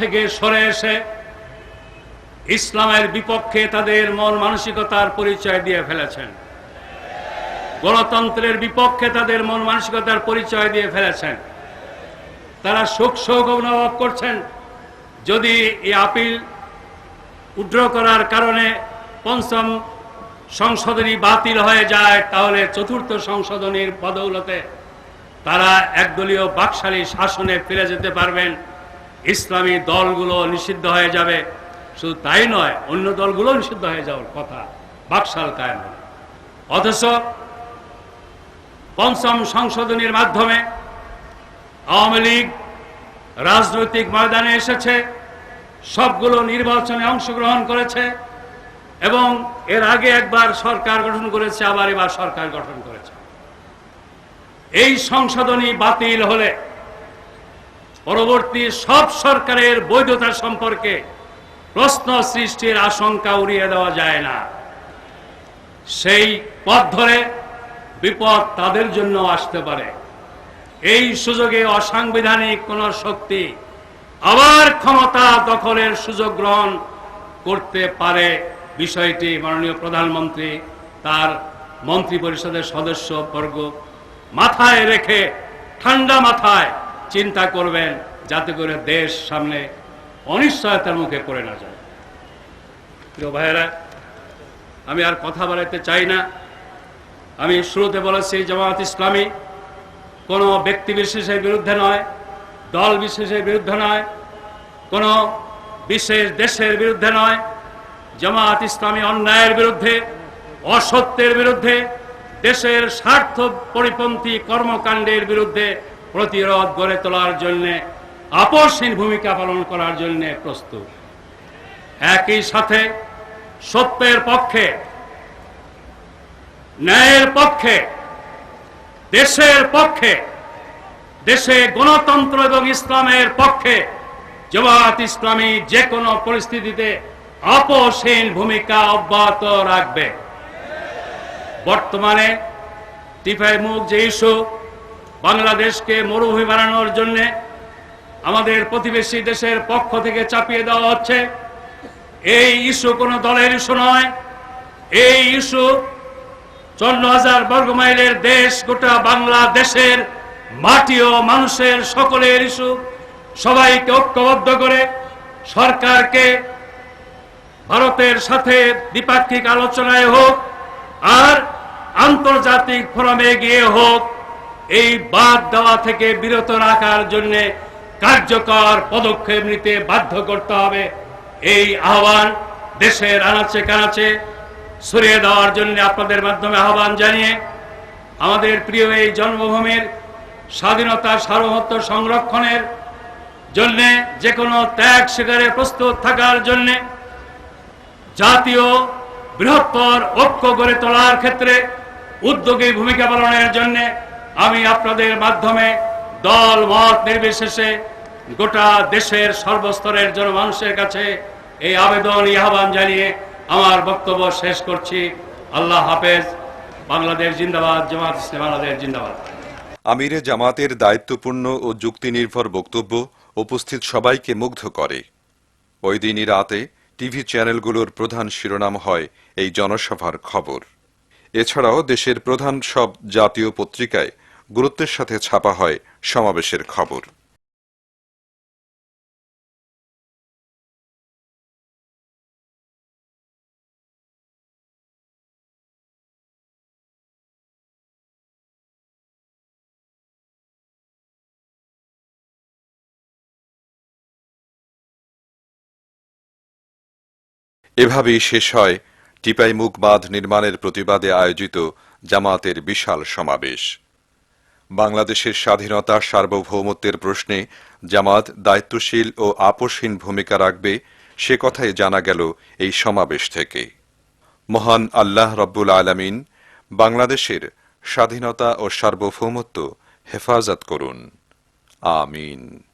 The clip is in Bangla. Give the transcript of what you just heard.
থেকে সরে এসে ইসলামের বিপক্ষে তাদের মন মানসিকতার পরিচয় দিয়ে ফেলেছেন। গণতন্ত্রের বিপক্ষে তাদের মন মানসিকতার পরিচয় দিয়ে ফেলেছেন। তারা শোক শোক অনুভব করছেন। যদি এই আপিল উড্র করার কারণে পঞ্চম সংশোধনী বাতিল হয়ে যায়, তাহলে চতুর্থ সংশোধনীর বদৌলতে তারা একদলীয় বাকশালী শাসনে ফিরে যেতে পারবেন। ইসলামী দলগুলো নিষিদ্ধ হয়ে যাবে। শুধু তাই নয়, অন্য দলগুলো নিষিদ্ধ হয়ে যাওয়ার কথা। বাকশাল হবে। অথচ পঞ্চম সংশোধনীর মাধ্যমে আওয়ামী লীগ রাজনৈতিক ময়দানে এসেছে, সবগুলো নির্বাচনে অংশগ্রহণ করেছে এবং এর আগে একবার সরকার গঠন করেছে, আবার এবার সরকার গঠন করেছে। এই সংশোধনী বাতিল হলে পরবর্তী সব সরকারের বৈধতা সম্পর্কে প্রশ্ন সৃষ্টির আশঙ্কা উড়িয়ে দেওয়া যায় না। সেই পথ ধরে বিপদ তাদের জন্য আসতে পারে। এই সুযোগে অসাংবিধানিক কোন শক্তি আবার ক্ষমতা দখলের সুযোগ গ্রহণ করতে পারে বিষয়টি মাননীয় প্রধানমন্ত্রী তার মন্ত্রী পরিষদের সদস্য বর্গ মাথায় রেখে ঠান্ডা মাথায় চিন্তা করবেন যাতে করে দেশ সামনে অনিশ্চয়তার মুখে পড়ে না যায়। প্রিয় ভাইয়েরা, আমি আর কথা বাড়াইতে চাই না। আমি শুরুতে বলেছি জামাত ইসলামী কোনো ব্যক্তি বিশেষের বিরুদ্ধে নয়, দল বিশেষের বিরুদ্ধে নয়, কোনো বিশেষ দেশের বিরুদ্ধে নয় জামাত ইসলামী অন্যায়ের বিরুদ্ধে, অসত্যের বিরুদ্ধে, দেশের স্বার্থ পরিপন্থী কর্মকাণ্ডের বিরুদ্ধে প্রতিরোধ গড়ে তোলার জন্যে, আপসহীন ভূমিকা পালন করার জন্য প্রস্তুত। একই সাথে সত্যের পক্ষে, ন্যায়ের পক্ষে, দেশের পক্ষে, দেশে গণতন্ত্র এবং ইসলামের পক্ষে, জমাত ইসলামী যে কোনো পরিস্থিতিতে আপসহীন ভূমিকা অব্যাহত রাখবে। বর্তমানে টিফাই মুখ যে ইস্যু বাংলাদেশকে মরুভূমি বানানোর জন্যে আমাদের প্রতিবেশী দেশের পক্ষ থেকে চাপিয়ে দেওয়া হচ্ছে। এই ইস্যু কোনো দলের ইস্যু নয়। এই ইস্যু চন্ন হাজার বর্গ মাইলের দেশ, গোটা বাংলাদেশের মাটি ও মানুষের সকলের ইস্যু। সবাইকে ঐক্যবদ্ধ করে সরকারকে ভারতের সাথে দ্বিপাক্ষিক আলোচনায় হোক আর আন্তর্জাতিক ফোরামে গিয়ে হোক এই বাদ দেওয়া থেকে বিরত রাখার জন্য কার্যকর পদক্ষেপ নিতে বাধ্য করতে হবে। এই আহ্বান দেশের আনাচে কানাচে সরিয়ে দেওয়ার জন্য আপনাদের মাধ্যমে আহ্বান জানিয়ে আমাদের প্রিয় এই জন্মভূমির স্বাধীনতা সার্বভৌমত্ব সংরক্ষণের জন্য যে কোনো ত্যাগ স্বীকারে প্রস্তুত থাকার জন্যে জাতীয় বৃহত্তর ঐক্য গড়ে তোলার ক্ষেত্রে উদ্যোগী ভূমিকা পালনের জন্য আমি আপনাদের মাধ্যমে দল, মত নির্বিশেষে গোটা দেশের সর্বস্তরের জনমানুষের কাছে এই আবেদন আহ্বান জানিয়ে আমার বক্তব্য শেষ করছি। আল্লাহ হাফেজ। বাংলাদেশ জিন্দাবাদ, জামাত ইসলাম বাংলাদেশ জিন্দাবাদ। আমিরে জামাতের দায়িত্বপূর্ণ ও যুক্তিনির্ভর বক্তব্য উপস্থিত সবাইকে মুগ্ধ করে। ওই দিনই রাতে টিভি চ্যানেলগুলোর প্রধান শিরোনাম হয় এই জনসভার খবর। এছাড়াও দেশের প্রধান সব জাতীয় পত্রিকায় গুরুত্বের সাথে ছাপা হয় সমাবেশের খবর। এভাবেই শেষ হয় টিপাইমুখ বাঁধ নির্মাণের প্রতিবাদে আয়োজিত জামাতের বিশাল সমাবেশ। বাংলাদেশের স্বাধীনতা সার্বভৌমত্বের প্রশ্নে জামাত দায়িত্বশীল ও আপোষহীন ভূমিকা রাখবে সে কথাই জানা গেল এই সমাবেশ থেকে। মহান আল্লাহ রব্বুল আলমিন বাংলাদেশের স্বাধীনতা ও সার্বভৌমত্ব হেফাজত করুন। আমিন।